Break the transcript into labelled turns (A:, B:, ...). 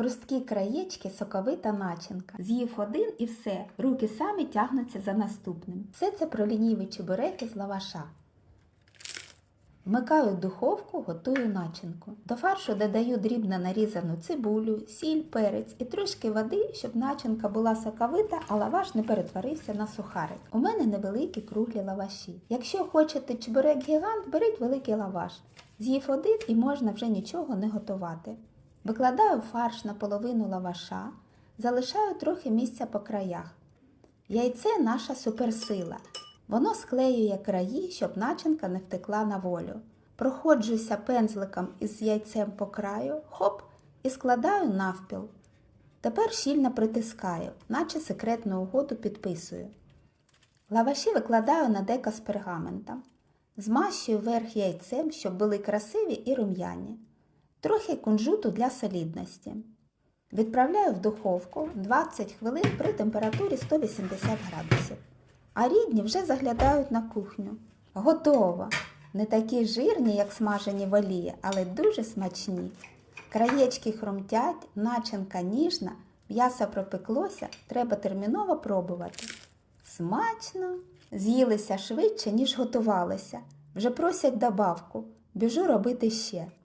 A: Хрусткі краєчки, соковита начинка. З'їв один і все, руки самі тягнуться за наступним. Все це про лініві чебуреки з лаваша. Вмикаю духовку, готую начинку. До фаршу додаю дрібно нарізану цибулю, сіль, перець і трошки води, щоб начинка була соковита, а лаваш не перетворився на сухарик. У мене невеликі круглі лаваші. Якщо хочете чебурек гігант, беріть великий лаваш. З'їв один і можна вже нічого не готувати. Викладаю фарш на половину лаваша, залишаю трохи місця по краях. Яйце наша суперсила. Воно склеює краї, щоб начинка не втекла на волю. Проходжуся пензликом із яйцем по краю, хоп, і складаю навпіл. Тепер щільно притискаю, наче секретну угоду підписую. Лаваші викладаю на деко з пергамента. Змащую верх яйцем, щоб були красиві і рум'яні. Трохи кунжуту для солідності. Відправляю в духовку 20 хвилин при температурі 180 градусів. А рідні вже заглядають на кухню. Готово! Не такі жирні, як смажені в але дуже смачні. Краєчки хрумтять, начинка ніжна, м'ясо пропеклося, треба терміново пробувати. Смачно! З'їлися швидше, ніж готувалися. Вже просять добавку. Біжу робити ще.